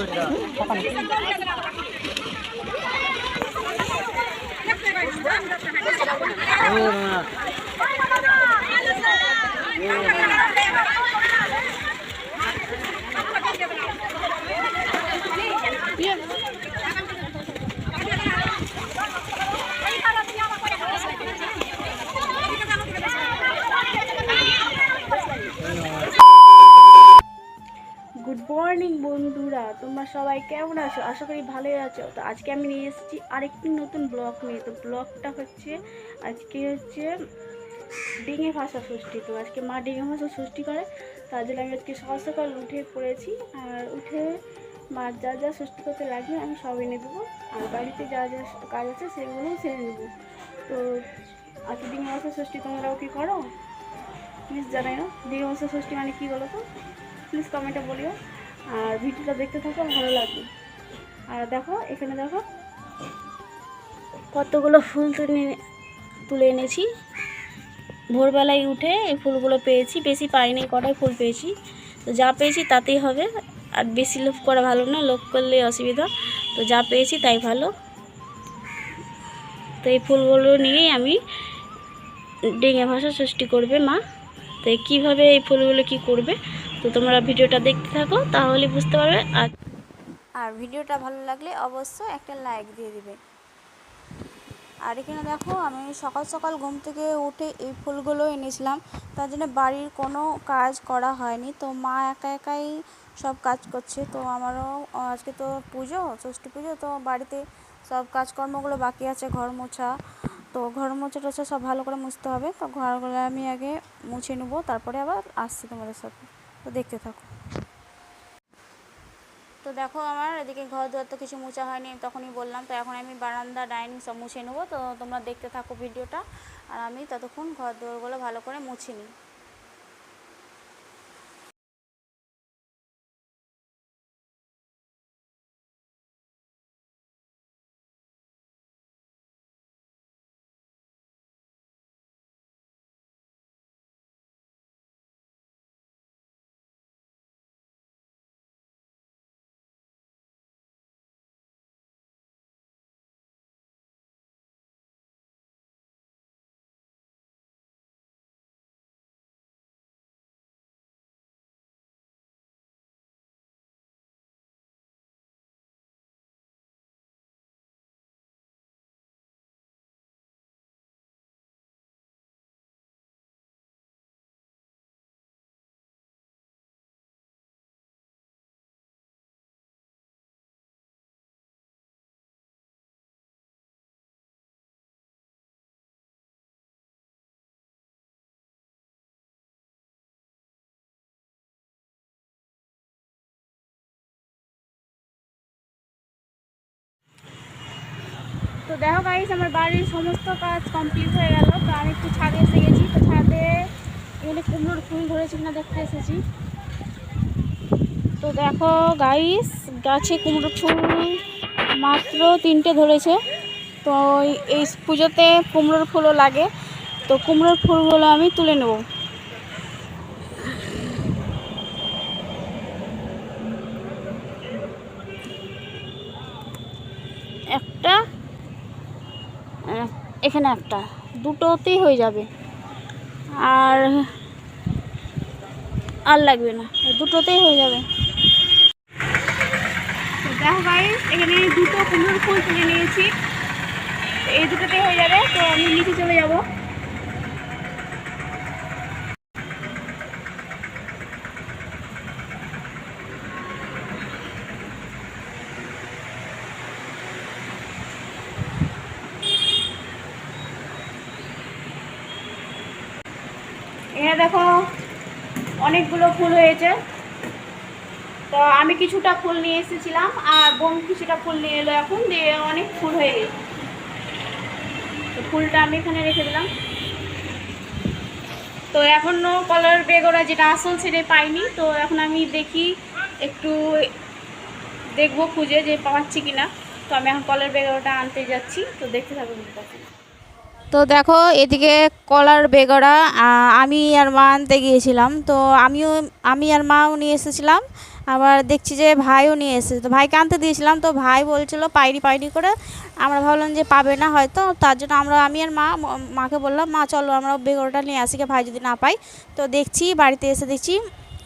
Good morning বন্ধুরা, তোমরা সবাই কেমন আছো? আশা করি ভালোই আছো। তো আজকে আমি নিয়ে এসেছি আরেকটি নতুন ব্লগ নিয়ে। তো ব্লগটা হচ্ছে, আজকে হচ্ছে ডিঙে ভাষা ষষ্ঠী। তো আজকে মা ডিঙে ভাষা ষষ্ঠী করে, তার জন্য আমি আজকে সকাল সকাল উঠে পড়েছি। আর উঠে মা যা যা ষষ্ঠী করতে লাগবে আমি সব এনে দেবো। আর বাড়িতে যা যা কাজ আছে সেগুলোও সেরে নেব। তো আজকে ডিঙে ভাষা ষষ্ঠী তোমরাও কি করো? প্লিজ জানাই না ডিঙে ভাষা ষষ্ঠী মানে কী বলো তো? প্লিজ কমেন্টে বলিও। আর ভিডিওটা দেখতে থাকো, ভালো লাগবে। আর দেখো, এখানে দেখো, কতগুলো ফুল তুলে তুলে এনেছি। ভোরবেলায় উঠে এই ফুলগুলো পেয়েছি। বেশি পাইনি, কটাই ফুল পেয়েছি। তো যা পেয়েছি তাতেই হবে। আর বেশি লোভ করা ভালো না, লোভ করলে অসুবিধা। তো যা পেয়েছি তাই ভালো। তো এই ফুলগুলো নিয়েই আমি ডেঙে ভাষা সৃষ্টি করবে মা। তো কীভাবে এই ফুলগুলো কি করবে? তো তোমরা ভিডিওটা দেখতে থাকো, তাহলে বুঝতে পারবে। আর আর ভিডিওটা ভালো লাগলে অবশ্যই একটা লাইক দিয়ে দিবে। আর এখানে দেখো, আমি সকাল সকাল ঘুম থেকে উঠে এই ফুলগুলো এনেছিলাম। তার জন্য বাড়ির কোনো কাজ করা হয়নি। তো মা একা একাই সব কাজ করছে। তো আমারও আজকে তো পুজো, ষষ্ঠী পুজো, তো বাড়িতে সব কাজকর্মগুলো বাকি আছে, ঘর মোছা। তো ঘর মোছা টোছা সব ভালো করে মুছতে হবে। তো ঘরগুলো আমি আগে মুছে নেব, তারপরে আবার আসছি তোমাদের সাথে। তো দেখতে থাকো। তো দেখো আমার এদিকে ঘর দুয়ার তো কিছু মোছা হয়নি তখনই বললাম, তো এখন আমি বারান্দা ডাইনিং সব মুছে নেব, তো তোমরা দেখতে থাকো ভিডিওটা। আর আমি ততক্ষণ ঘর দুয়ারগুলো ভালো করে মুছে নিই। তো দেখো গাইস আমার বাড়ির সমস্ত কাজ কমপ্লিট হয়ে গেল। তো আমি একটু ছাদে এসে গেছি। তো ছাদে এখানে কুমড়োর ফুল ধরেছি কিনা দেখতে এসেছি। তো দেখো গাইস গাছে কুমড়োর ফুল মাত্র তিনটে ধরেছে। তো এই পুজোতে কুমড়োর ফুলও লাগে। তো কুমড়োর ফুলগুলো আমি তুলে নেব একটা আহ, এখানে একটা। দুটোতেই হয়ে যাবে। আর আর লাগবে না। দুটোতেই হয়ে যাবে। দেখো গাইস এখানে দুটো কুমড়োর ফুল তুলে নিয়েছি। এই দুটোতেই হয়ে যাবে। তো আমি নিচে চলে যাব এখানে দেখো অনেকগুলো ফুল হয়েছে। তো আমি কিছুটা ফুল নিয়ে এসেছিলাম, আর বোন কিছুটা ফুল নিয়ে এলো এখন, দিয়ে অনেক ফুল হয়ে গেছে। তো ফুলটা আমি এখানে রেখে দিলাম। তো এখনও কলার বেগোরা যেটা আসল সেটা পাইনি, তো এখন আমি দেখি, একটু দেখব খুঁজে যে পাচ্ছি কিনা। তো আমি এখন কলার বেগোরাটা আনতে যাচ্ছি, তো দেখতে থাকব তো দেখো, এদিকে কলার বেগড়া আমি আর মা আনতে গিয়েছিলাম। তো আমিও, আমি আর মাও নিয়ে এসেছিলাম। আবার দেখছি যে ভাইও নিয়ে এসেছে। তো ভাইকে আনতে দিয়েছিলাম। তো ভাই বলছিল, পাইনি পাইনি করে। আমরা ভাবলাম যে পাবে না হয়তো। তার জন্য আমরা, আমি আর মা মাকে বললাম, মা, চলো আমরা বেগরটা নিয়ে আসি, ভাই যদি না পাই তো দেখছি, বাড়িতে এসে দেখছি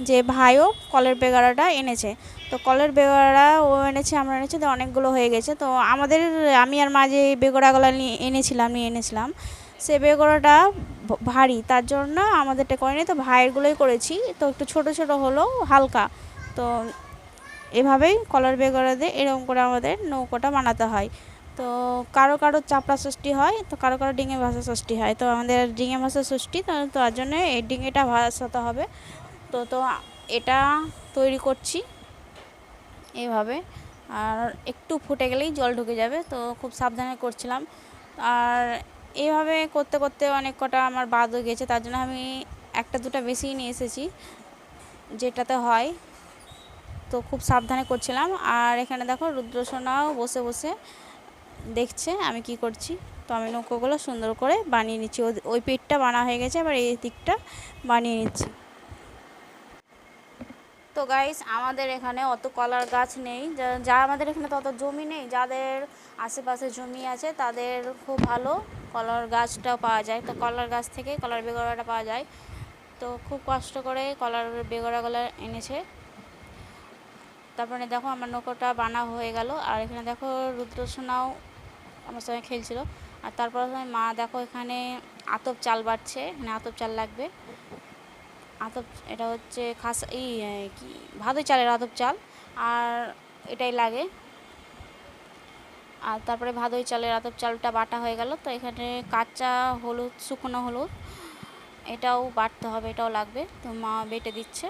যে ভাইও কলের বেগারাটা এনেছে। তো কলের বেগড়া ও এনেছে, আমরা এনেছি, তো অনেকগুলো হয়ে গেছে। তো আমাদের, আমি আর মা যে বেগড়াগুলো নিয়ে এনেছিলাম নিয়ে এনেছিলাম, সে বেগড়াটা ভারী। তার জন্য আমাদেরটা করিনি, তো ভাইয়েরগুলোই করেছি। তো একটু ছোট ছোট হলো, হালকা। তো এভাবেই কলার বেগড়া দিয়ে এরকম করে আমাদের নৌকোটা বানাতে হয়। তো কারও কারও চাপড়া ষষ্ঠী হয়, তো কারও কারও ডিঙে ভাষা ষষ্ঠী হয়। তো আমাদের ডিঙে ভাষা ষষ্ঠী তো তার জন্য এই ডিঙেটা ভাসাতে হবে। তো তো এটা তৈরি করছি এইভাবে। আর একটু ফুটে গেলেই জল ঢুকে যাবে, তো খুব সাবধানে করছিলাম। আর এইভাবে করতে করতে অনেক কটা আমার বাদ হয়ে গেছে, তার জন্য আমি একটা দুটো বেশিই নিয়ে এসেছি, যেটাতে হয়। তো খুব সাবধানে করছিলাম। আর এখানে দেখো রুদ্রসোনাও বসে বসে দেখছে আমি কি করছি। তো আমি নৌকোগুলো সুন্দর করে বানিয়ে নিচ্ছি। ওই- পিঠটা বানা হয়ে গেছে, এবার এই দিকটা বানিয়ে নিচ্ছি। তো গাইস আমাদের এখানে অত কলার গাছ নেই। যা- আমাদের এখানে তো অত জমি নেই। যাদের আশেপাশে জমি আছে, তাদের খুব ভালো কলার গাছটাও পাওয়া যায়। তো কলার গাছ থেকে কলার বেগড়াটা পাওয়া যায়। তো খুব কষ্ট করে কলার বেগড়াগুলো এনেছে। তারপরে দেখো আমার নৌকোটা বানা হয়ে গেল। আর এখানে দেখো রুদ্রসোনাও আমার সঙ্গে খেলছিল। আর তারপর মা দেখো এখানে আতপ চাল বাড়ছে এখানে আতপ চাল লাগবে। আতপ, এটা হচ্ছে খাস, এই কি ভাদুই চালের আতপ চাল, আর এটাই লাগে। আর তারপরে ভাদুই চালের আতপ চালটা বাটা হয়ে গেল, তো এখানে কাঁচা হলুদ, শুকনো হলুদ, এটাও বাটতে হবে, এটাও লাগবে, তো মা বেটে দিচ্ছে।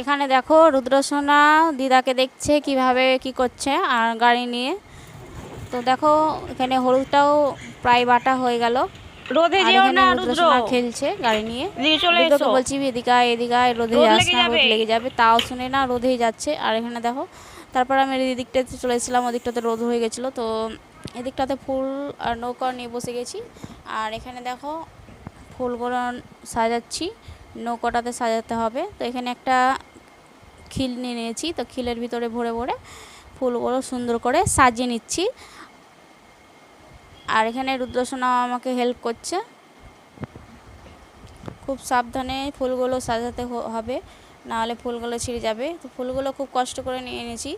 এখানে দেখো রুদ্রসোনা দিদাকে দেখছে কীভাবে কি করছে আর গাড়ি নিয়ে। তো দেখো এখানে হলুদটাও প্রায় বাটা হয়ে গেল। রোদে যেও না রুদ্র। খেলছে গাড়ি নিয়ে। চলে এসো। বলছি এদিকে এদিকে রোদে যাস লেগে না রোদ। লেগে যাবে। তাও শুনে না রোদেই যাচ্ছে। আর এখানে দেখো তারপর আমি এদিকটাতে চলে এসেছিলাম ওদিকটাতে রোদ হয়ে গেছিল। তো এদিকটাতে ফুল আর নৌকা নিয়ে বসে গেছি। আর এখানে দেখো ফুলগুলো সাজাচ্ছি। নৌকাটাতে সাজাতে হবে। তো এখানে একটা খিল নিয়ে নিয়েছি। তো খিলের ভিতরে ভরে ভরে ফুলগুলো সুন্দর করে সাজিয়ে নিচ্ছি। আর এখানে রুদ্রসোনা আমাকে হেল্প করছে। খুব সাবধানে ফুলগুলো সাজাতে হবে, নাহলে ফুলগুলো ছিঁড়ে যাবে। তো ফুলগুলো খুব কষ্ট করে নিয়ে এনেছি।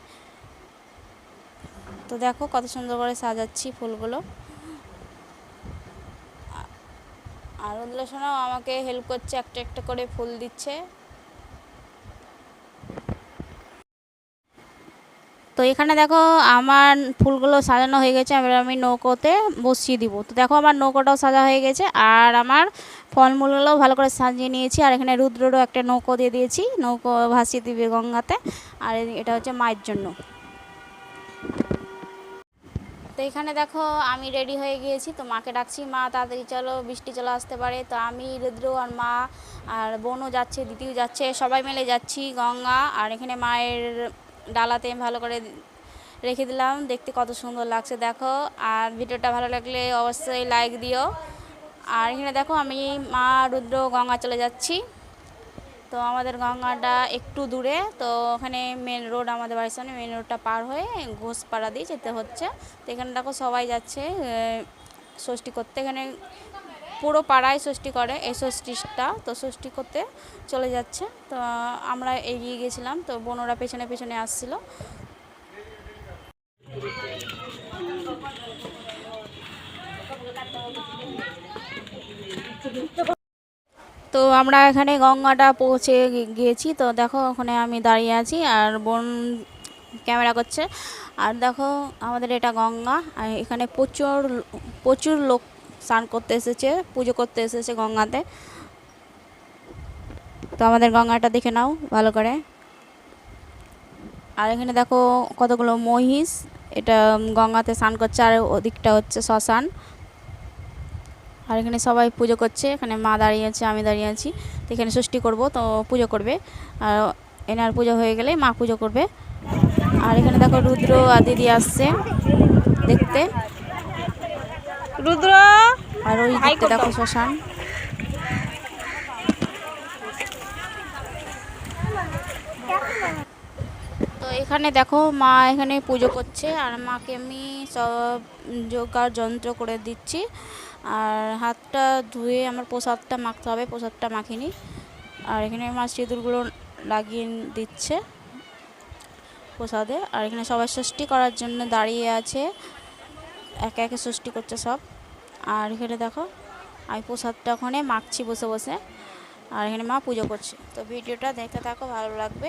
তো দেখো কত সুন্দর করে সাজাচ্ছি ফুলগুলো। আর রুদ্রসোনাও আমাকে হেল্প করছে, একটা একটা করে ফুল দিচ্ছে। তো এখানে দেখো, আমার ফুলগুলো সাজানো হয়ে গেছে, এবার আমি নৌকোতে বসিয়ে দিব। তো দেখো, আমার নৌকোটাও সাজা হয়ে গেছে, আর আমার ফলমূলগুলোও ভালো করে সাজিয়ে নিয়েছি, আর এখানে রুদ্ররও একটা নৌকো দিয়ে দিয়েছি, নৌকো ভাসিয়ে দিবে গঙ্গাতে, আর এটা হচ্ছে মায়ের জন্য। তো এখানে দেখো, আমি রেডি হয়ে গিয়েছি। তো মাকে ডাকছি, মা, তাড়াতাড়ি চলো, বৃষ্টি চলে আসতে পারে। তো আমি, রুদ্র আর মা আর বোনও যাচ্ছে দিদিও যাচ্ছে, সবাই মিলে যাচ্ছি গঙ্গা। আর এখানে মায়ের ডালাতে ভালো করে রেখে দিলাম। দেখতে কত সুন্দর লাগছে, দেখো। আর ভিডিওটা ভালো লাগলে অবশ্যই লাইক দিও। আর এখানে দেখো, আমি, মা, রুদ্র, গঙ্গা চলে যাচ্ছি। তো আমাদের গঙ্গাটা একটু দূরে, তো ওখানে মেন রোড আমাদের বাড়ির সামনে মেন রোডটা পার হয়ে ঘোষপাড়া দিয়ে যেতে হচ্ছে। তো এখানে দেখো সবাই যাচ্ছে ষষ্ঠী করতে। এখানে পুরো পাড়ায় ষষ্ঠী করে, এই ষষ্ঠীটা, তো ষষ্ঠী করতে চলে যাচ্ছে। তো আমরা এগিয়ে গেছিলাম, তো বোনরা পেছনে পেছনে আসছিল। তো আমরা এখানে গঙ্গাটা পৌঁছে গিয়েছি। তো দেখো ওখানে আমি দাঁড়িয়ে আছি আর বোন ক্যামেরা করছে। আর দেখো আমাদের এটা গঙ্গা। আর এখানে প্রচুর প্রচুর লোক স্নান করতে এসেছে, পুজো করতে এসেছে গঙ্গাতে। তো আমাদের গঙ্গাটা দেখে নাও ভালো করে। আর এখানে দেখো কতগুলো মহিষ। এটা গঙ্গাতে স্নান করছে আর ওদিকটা হচ্ছে শ্মশান। আর এখানে সবাই পুজো করছে। এখানে মা দাঁড়িয়ে আছে আমি দাঁড়িয়ে আছি। তো এখানে ষষ্ঠী করব তো পুজো করবে। আর এনার পুজো হয়ে গেলে মা পুজো করবে। আর এখানে দেখো রুদ্র আর দিদি আসছে দেখতে। রুদ্র! আর ওই দেখতে দেখো শ্মশান। তো এখানে দেখো মা এখানে পুজো করছে আর মাকে আমি সব যোগার যন্ত্র করে দিচ্ছি। আর হাতটা ধুয়ে আমার প্রসাদটা মাখতে হবে, প্রসাদটা মাখিনি। আর এখানে মা সিঁদুরগুলো লাগিয়ে দিচ্ছে প্রসাদে। আর এখানে সবাই ষষ্ঠী করার জন্য দাঁড়িয়ে আছে, একে একে ষষ্ঠী করছে সব। আর এখানে দেখো, আমি প্রসাদটা ওখানে মাখছি বসে বসে। আর এখানে মা পুজো করছে। তো ভিডিওটা দেখতে থাকো, ভালো লাগবে।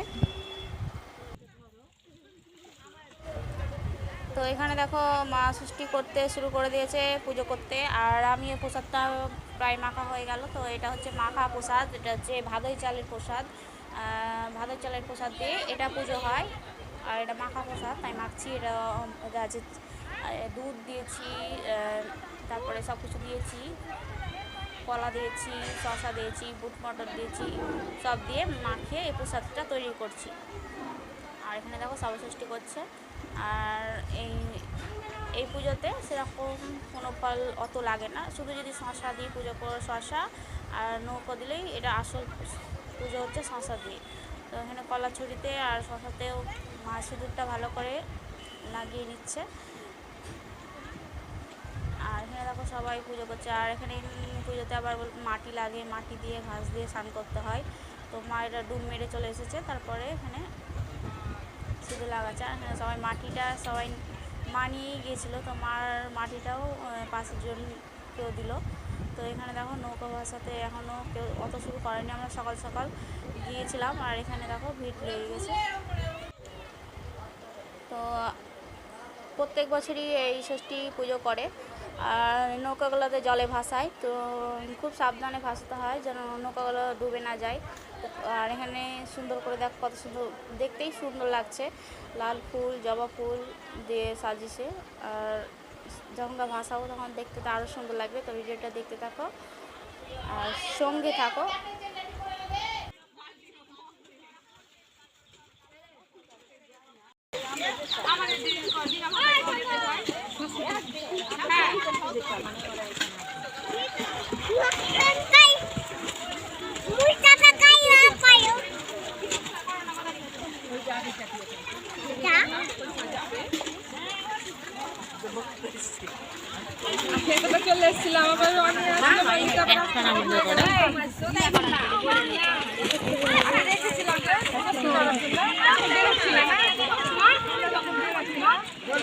তো এখানে দেখো মা সৃষ্টি করতে শুরু করে দিয়েছে পুজো করতে। আর আমি এই প্রসাদটা প্রায় মাখা হয়ে গেল। তো এটা হচ্ছে মাখা প্রসাদ, এটা হচ্ছে ভাদই চালের প্রসাদ। ভাদই চালের প্রসাদ দিয়ে এটা পুজো হয়। আর এটা মাখা প্রসাদ, তাই মাখছি। এটা আছে দুধ দিয়েছি তারপরে সব কিছু দিয়েছি। কলা দিয়েছি, শসা দিয়েছি, বুট মটর দিয়েছি, সব দিয়ে মাখিয়ে এই প্রসাদটা তৈরি করছি। আর এখানে দেখো সবষষ্ঠী করছে। আর এই এই পুজোতে সেরকম কোনো ফল অত লাগে না। শুধু যদি শশা দিয়ে পুজো করো শশা আর নৌকো দিলেই এটা আসল পুজো হচ্ছে শশা দিয়ে। তো এখানে কলা ছুরিতে আর শশাতেও মা সিঁদুরটা ভালো করে লাগিয়ে নিচ্ছে। আর এখানে দেখো সবাই পুজো করছে। আর এখানে পুজোতে আবার মাটি লাগে, মাটি দিয়ে ঘাস দিয়ে স্নান করতে হয়। তো মা এটা ডুব মেরে চলে এসেছে। তারপরে এখানে শুধু লাগাচ্ছে। আর সবাই মাটিটা সবাই মা নিয়েই গিয়েছিল, তো মার মাটিটাও পাশের জন কেউ দিল। তো এখানে দেখো নৌকা ভাষাতে এখনও কেউ অত শুরু করেনি। আমরা সকাল সকাল গিয়েছিলাম, আর এখানে দেখো ভিড় লেগে গেছে। তো প্রত্যেক বছরই এই ষষ্ঠী পুজো করে। আর নৌকাগুলোতে জলে ভাসায়, তো খুব সাবধানে ভাসাতে হয় যেন নৌকাগুলো ডুবে না যায়। আর এখানে সুন্দর করে দেখ, কত সুন্দর, দেখতেই সুন্দর লাগছে। লাল ফুল, জবা ফুল দিয়ে সাজিয়েছে। আর যখন ভাসাবো তখন দেখতে তো আরও সুন্দর লাগবে। তো ভিডিওটা দেখতে থাকো। আর সঙ্গে থাকো। চলে এসেছিলাম আবার অনেক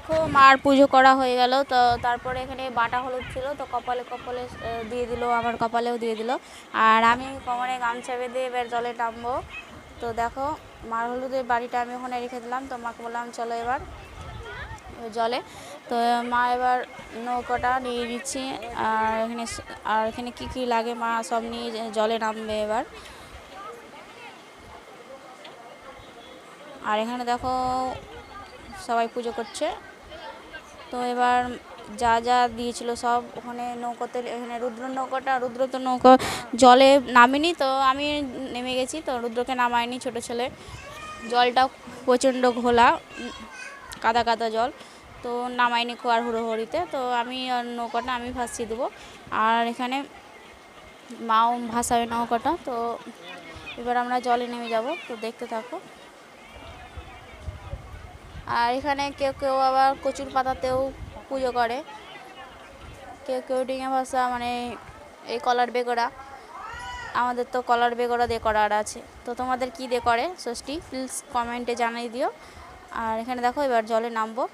দেখো মার পুজো করা হয়ে গেল, তো তারপরে এখানে বাটা হলুদ ছিল, তো কপালে কপালে দিয়ে দিল, আমার কপালেও দিয়ে দিল। আর আমি কোমরে গামছা বেঁধে এবার জলে নামবো তো দেখো, মার হলুদের বাড়িটা আমি ওখানে রেখে দিলাম, তো মাকে বললাম, চলো এবার জলে। তো মা এবার নৌকাটা নিয়ে দিচ্ছি আর এখানে আর এখানে কি কি লাগে মা, সব নিয়ে জলে নামবে এবার। আর এখানে দেখো, সবাই পুজো করছে। তো এবার যা যা দিয়েছিল সব ওখানে নৌকোতে, এখানে রুদ্র নৌকাটা রুদ্র তো নৌকা জলে নামেনি, তো আমি নেমে গেছি, তো রুদ্রকে নামায়নি ছোট ছেলে। জলটা প্রচণ্ড ঘোলা, কাদা কাদা জল, তো নামাইনি খোয়ার হুড়োহুড়িতে, তো আমি আর নৌকাটা আমি ভাসিয়ে দেবো। আর এখানে মাও ভাসাবে নৌকাটা, তো এবার আমরা জলে নেমে যাব, তো দেখতে থাকো। আর এখানে কেউ কেউ আবার কচুর পাতাতেও পুজো করে। কেউ কেউ ডিঙে ভাষা মানে এই কলার বেগড়া। আমাদের তো কলার বেগড়া দিয়ে করার আছে। তো তোমাদের কী দিয়ে করে ষষ্ঠী? প্লিজ কমেন্টে জানিয়ে দিও। আর এখানে দেখো, এবার জলে নামবো।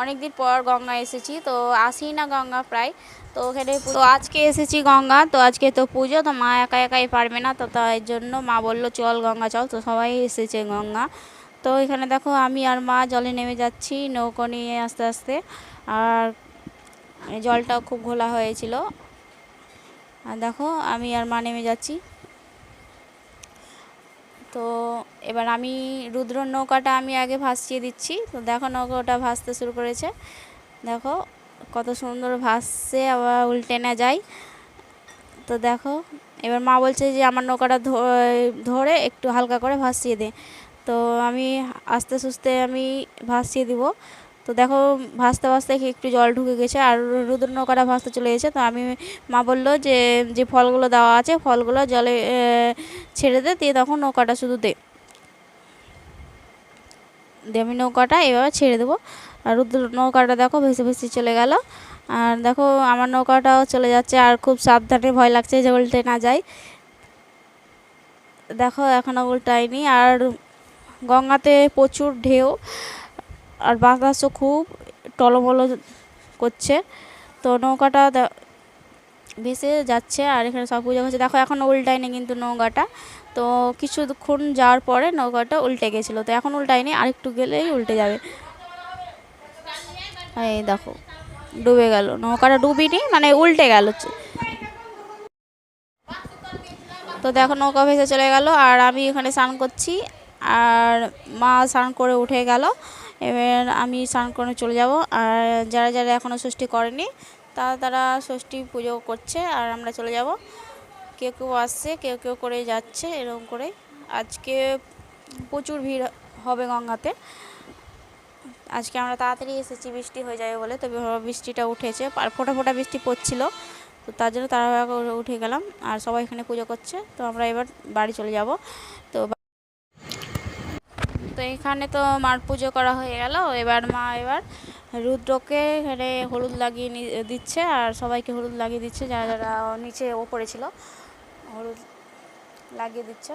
অনেকদিন পর গঙ্গা এসেছি, তো আসি না গঙ্গা প্রায়। তো ওখানে তো আজকে এসেছি গঙ্গা, তো আজকে তো পুজো, তো মা একা একাই পারবে না, তো তাই জন্য মা বলল, চল গঙ্গা, চল। তো সবাই এসেছে গঙ্গা। তো এখানে দেখো আমি আর মা জলে নেমে যাচ্ছি, নৌকো নিয়ে আস্তে আস্তে। আর জলটাও খুব ঘোলা হয়েছিল। আর দেখো আমি আর মা নেমে যাচ্ছি। তো এবার আমি রুদ্র নৌকাটা আমি আগে ভাসিয়ে দিচ্ছি। তো দেখো নৌকাটা ভাসতে শুরু করেছে। দেখো কত সুন্দর ভাসছে, আবার উল্টে না যায়। তো দেখো, এবার মা বলছে যে আমার নৌকাটা ধরে একটু হালকা করে ভাসিয়ে দে। তো আমি আস্তে সুস্তে আমি ভাসিয়ে দিব। তো দেখো, ভাসতে ভাসতে একটু জল ঢুকে গেছে, আর রুদ্র নৌকাটা ভাসতে চলে গেছে তো আমি, মা বলল যে যে ফলগুলো দেওয়া আছে, ফলগুলো জলে ছেড়ে দে, দিয়ে তখন নৌকাটা শুধু দে আমি নৌকাটা, এভাবে ছেড়ে দেবো। আর রুদ্র নৌকাটা দেখো ভেসে ভেসে চলে গেল। আর দেখো আমার নৌকাটাও চলে যাচ্ছে আর খুব সাবধানে ভয় লাগছে যে উল্টে না যায় দেখো এখনও উল্টায়নি আর গঙ্গাতে প্রচুর ঢেউ আর বাতাসও খুব টলমলো করছে। তো নৌকাটা ভেসে যাচ্ছে আর এখানে সব পুজো হচ্ছে। দেখো এখনও উল্টায়নি কিন্তু নৌকাটা। তো কিছুক্ষণ যাওয়ার পরে নৌকাটা উল্টে গেছিল। তো এখন উল্টায়নি, আরেকটু গেলেই উল্টে যাবে। এই দেখো, ডুবে গেল। নৌকাটা ডুবিনি মানে উল্টে গেল। তো দেখো, নৌকা ভেসে চলে গেল, আর আমি এখানে স্নান করছি, আর মা স্নান করে উঠে গেল। এবার আমি স্নান করে চলে যাব, আর যারা যারা এখনও ষষ্ঠী করেনি, তারা তারা ষষ্ঠী পুজো করছে, আর আমরা চলে যাব। কেউ কেউ আসছে, কেউ কেউ করে যাচ্ছে, এরকম করে। আজকে প্রচুর ভিড় হবে গঙ্গাতে। আজকে আমরা তাড়াতাড়ি এসেছি, বৃষ্টি হয়ে যাবে বলে। তবে বৃষ্টিটা উঠেছে, আর ফোটা ফোটা বৃষ্টি পড়ছিল। তো তার জন্য করে উঠে গেলাম, আর সবাই এখানে পুজো করছে। তো আমরা এবার বাড়ি চলে যাব। তো তো এখানে তো মার পুজো করা হয়ে গেল। এবার মা এবার রুদ্রকে এখানে হলুদ লাগিয়ে দিচ্ছে, আর সবাইকে হলুদ লাগিয়ে দিচ্ছে, যারা যারা নিচে ওপরে ছিল, হলুদ লাগিয়ে দিচ্ছে।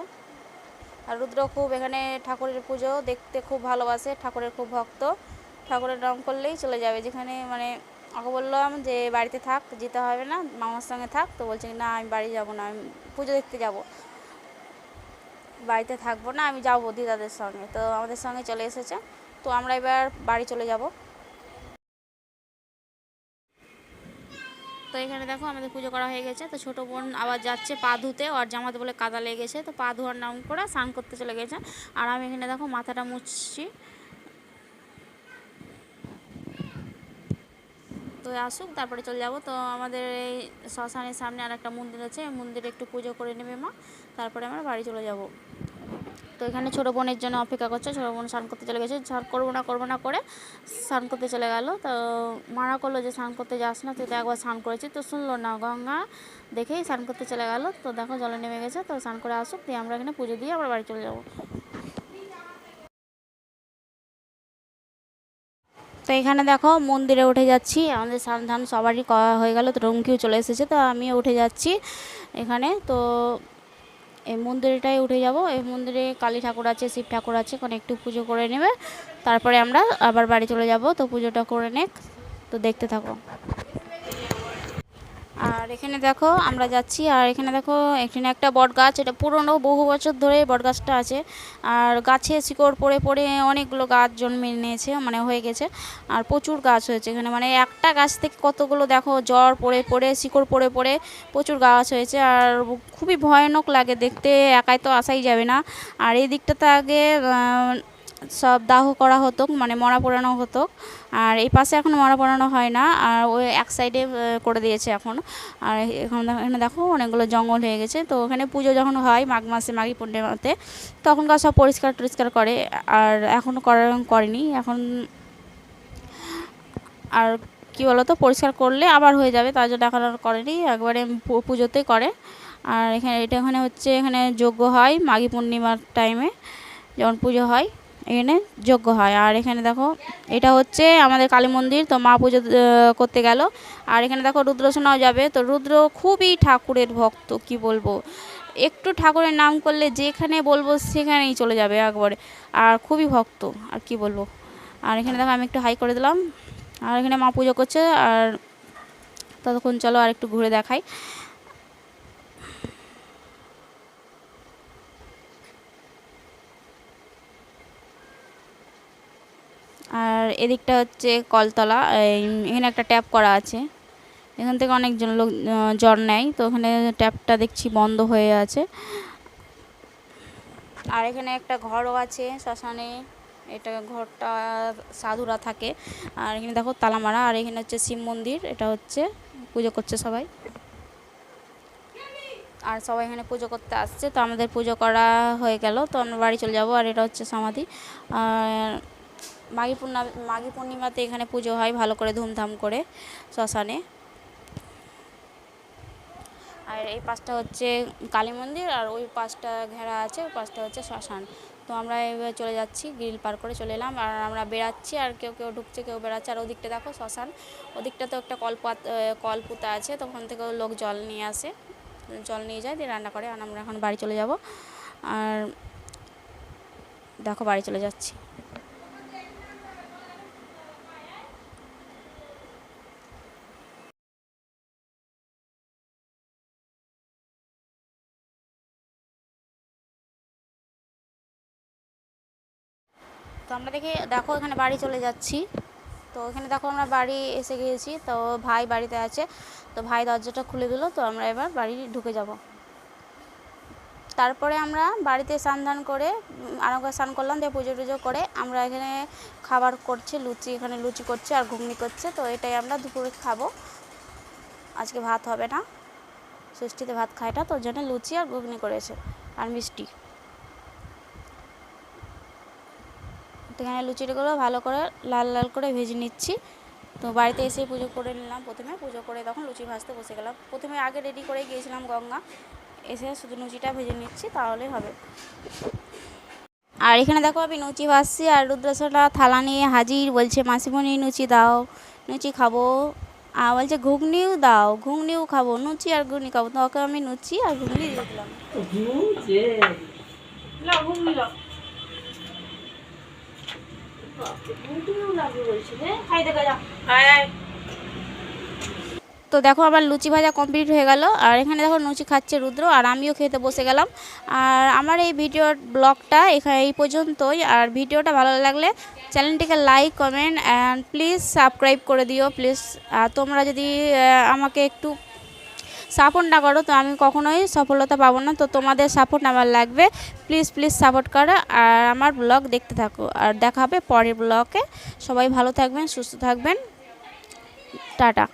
আর রুদ্র খুব এখানে ঠাকুরের পুজো দেখতে খুব ভালোবাসে, ঠাকুরের খুব ভক্ত। ঠাকুরের নাম করলেই চলে যাবে। যেখানে মানে ওকে বললাম যে, বাড়িতে থাক, যেতে হবে না, মামার সঙ্গে থাক। তো বলছে, না, আমি বাড়ি যাব না, আমি পুজো দেখতে যাব। বাড়িতে থাকব না, আমি যাব দিদাদের সঙ্গে। তো আমাদের সঙ্গে চলে এসেছে। তো আমরা এবার বাড়ি চলে যাব। তো এখানে দেখো আমাদের পুজো করা হয়ে গেছে। তো ছোটো বোন আবার যাচ্ছে পা ধুতে আর জামাতে বলে কাদা লেগেছে। তো পা ধোয়ার নাম করে স্নান করতে চলে গেছে। আর আমি এখানে দেখো মাথাটা মুছছি। তো আসুক, তারপরে চলে যাব। তো আমাদের এই শ্মশানের সামনে আর একটা মন্দির আছে। মন্দিরে একটু পুজো করে নেবে মা। তারপরে আমরা বাড়ি চলে যাব। তো এখানে ছোটো বোনের জন্য অপেক্ষা করছে, ছোটো বোন স্নান করতে চলে গেছে। স্নান করব না করব না করে স্নান করতে চলে গেল। তো মারা করল যে স্নান করতে যাস না, তুই তো একবার স্নান করেছি। তো শুনলো না, গঙ্গা দেখেই স্নান করতে চলে গেল। তো দেখো জলে নেমে গেছে, তো স্নান করে আসুক, দিয়ে আমরা এখানে পুজো দিয়ে আবার বাড়ি চলে যাব। তো এখানে দেখো মন্দিরে উঠে যাচ্ছি। আমাদের স্নান ধান সবারই হয়ে গেল, তো রঙ্কিও চলে এসেছে, তো আমিও উঠে যাচ্ছি এখানে। তো এই মন্দিরটাই উঠে যাব। এই মন্দিরে কালী ঠাকুর আছে, শিব ঠাকুর আছে ওখানে একটু পুজো করে নেবে। তারপরে আমরা আবার বাড়ি চলে যাব। তো পুজোটা করে নেক। তো দেখতে থাকো। আর এখানে দেখো আমরা যাচ্ছি, আর এখানে দেখো এখানে একটা বট গাছ এটা পুরনো বহু বছর ধরে বট গাছটা আছে। আর গাছে শিকড় পড়ে পড়ে অনেকগুলো গাছ জন্মে নিয়েছে মানে হয়ে গেছে। আর প্রচুর গাছ হয়েছে এখানে মানে একটা গাছ থেকে কতগুলো দেখো জ্বর পড়ে পড়ে, শিকড় পড়ে পড়ে প্রচুর গাছ হয়েছে। আর খুবই ভয়ানক লাগে দেখতে, একাই তো আসাই যাবে না। আর এই দিকটাতে আগে সব দাহ করা হতো মানে মরা পোড়ানো হতো। আর এই পাশে এখন মরা পোড়ানো হয় না, আর ওই এক সাইডে করে দিয়েছে এখন। আর এখন এখানে দেখো অনেকগুলো জঙ্গল হয়ে গেছে। তো ওখানে পুজো যখন হয় মাঘ মাসে, মাঘী পূর্ণিমাতে, তখনকার সব পরিষ্কার টরিষ্কার করে। আর এখনও করা করেনি। এখন আর কি বলতো, পরিষ্কার করলে আবার হয়ে যাবে। তার জন্য এখন আর করেনি। একবারে পু- পুজোতেই করে। আর এখানে, এটা এখানে হচ্ছে, এখানে যজ্ঞ হয় মাঘী পূর্ণিমার টাইমে যখন পুজো হয়। এখানে যজ্ঞ হয়। আর এখানে দেখো, এটা হচ্ছে আমাদের কালী মন্দির, তো মা পুজো করতে গেল। আর এখানে দেখো রুদ্র রুদ্রসোনাও যাবে। তো রুদ্র খুবই ঠাকুরের ভক্ত, কি বলব? একটু ঠাকুরের নাম করলে যেখানে বলব সেখানেই চলে যাবে একবারে। আর খুবই ভক্ত, আর কি বলব? আর এখানে দেখো, আমি একটু হাই করে দিলাম। আর এখানে মা পুজো করছে, আর ততক্ষণ চলো আর একটু ঘুরে দেখাই। আর এদিকটা হচ্ছে কলতলা এখানে একটা ট্যাপ করা আছে। এখান থেকে অনেকজন লোক জল নেয়, তো ওখানে ট্যাপটা দেখছি বন্ধ হয়ে আছে। আর এখানে একটা ঘরও আছে শ্মশানে, এটা ঘরটা সাধুরা থাকে। আর এখানে দেখো তালামারা, আর এখানে হচ্ছে শিব মন্দির, এটা হচ্ছে পুজো করছে সবাই। আর সবাই এখানে পুজো করতে আসছে, তো আমাদের পুজো করা হয়ে গেল, তো আমরা বাড়ি চলে যাব, আর এটা হচ্ছে সমাধি। আর মাঘী পূর্ণিমা মাঘী পূর্ণিমাতে এখানে পুজো হয় ভালো করে ধুমধাম করে শ্মশানে। আর এই পাশটা হচ্ছে কালী মন্দির আর ওই পাশটা ঘেরা আছে ওই পাশটা হচ্ছে শ্মশান। তো আমরা এবার চলে যাচ্ছি গ্রিল পার করে চলে এলাম আর আমরা বেরাচ্ছি আর কেউ কেউ ঢুকছে কেউ বেরাচ্ছে আর ওদিকটা দেখো শ্মশান ওদিকটা তো একটা কলপাত আহ, কল পুঁতা আছে তখন থেকে লোক জল নিয়ে আসে জল নিয়ে যায় দিয়ে রান্না করে। আর আমরা এখন বাড়ি চলে যাব। আর দেখো বাড়ি চলে যাচ্ছি। তো আমরা দেখি দেখো এখানে বাড়ি চলে যাচ্ছি। তো এখানে দেখো আমরা বাড়ি এসে গিয়েছি তো ভাই বাড়িতে আছে। তো ভাই দরজাটা খুলে দিল তো আমরা এবার বাড়ি ঢুকে যাব। তারপরে আমরা বাড়িতে স্নান ধান করে উম, আর একবার স্নান করলাম দিয়ে পুজো টুজো করে আমরা এখানে খাবার করছি লুচি এখানে লুচি করছে আর ঘুগনি করছে। তো এটাই আমরা দুপুরে খাব। আজকে ভাত হবে না ষষ্ঠীতে ভাত খায় না তোর জন্য লুচি আর ঘুগনি করেছে আর মিষ্টি। তো এখানে লুচিগুলো ভালো করে লাল লাল করে ভেজে নিচ্ছি। তো বাড়িতে এসে পুজো করে নিলাম প্রথমে। পুজো করে তখন লুচি ভাজতে বসে গেলাম। প্রথমে আগে রেডি করে গিয়েছিলাম গঙ্গা। এসে শুধু লুচিটা ভেজে নিচ্ছি তাহলেই হবে। আর এখানে দেখো আমি লুচি ভাজছি আর রুদ্রাসটা থালা নিয়ে হাজির। বলছে মাসিমণি লুচি দাও লুচি খাব। আর বলছে ঘুগনিও দাও ঘুগনিও খাব লুচি আর ঘুগনি খাব। তো ওকে আমি লুচি আর ঘুগনি দিয়ে দিলাম লাও ঘুগনি লাও ঘুগনিও লাগবে বলছি রে খাই দেখা যা তো দেখো আমার লুচি ভাজা কমপ্লিট হয়ে গেল। আর এখানে দেখো লুচি খাচ্ছে রুদ্র, আর আমিও খেতে বসে গেলাম। আর আমার এই ভিডিওর ব্লগটা এখানে এই পর্যন্তই। আর ভিডিওটা ভালো লাগলে চ্যানেলটিকে like, comment and please subscribe করে দিও। প্লিজ তোমরা যদি আমাকে একটু সাপোর্ট না করো, তো আমি কখনোই সফলতা পাবো না। তো তোমাদের সাপোর্ট আমার লাগবে। প্লিজ প্লিজ সাপোর্ট করো আর আমার ব্লগ দেখতে থাকো। আর দেখা হবে পরের ব্লগে সবাই ভালো থাকবেন, সুস্থ থাকবেন। টাটা।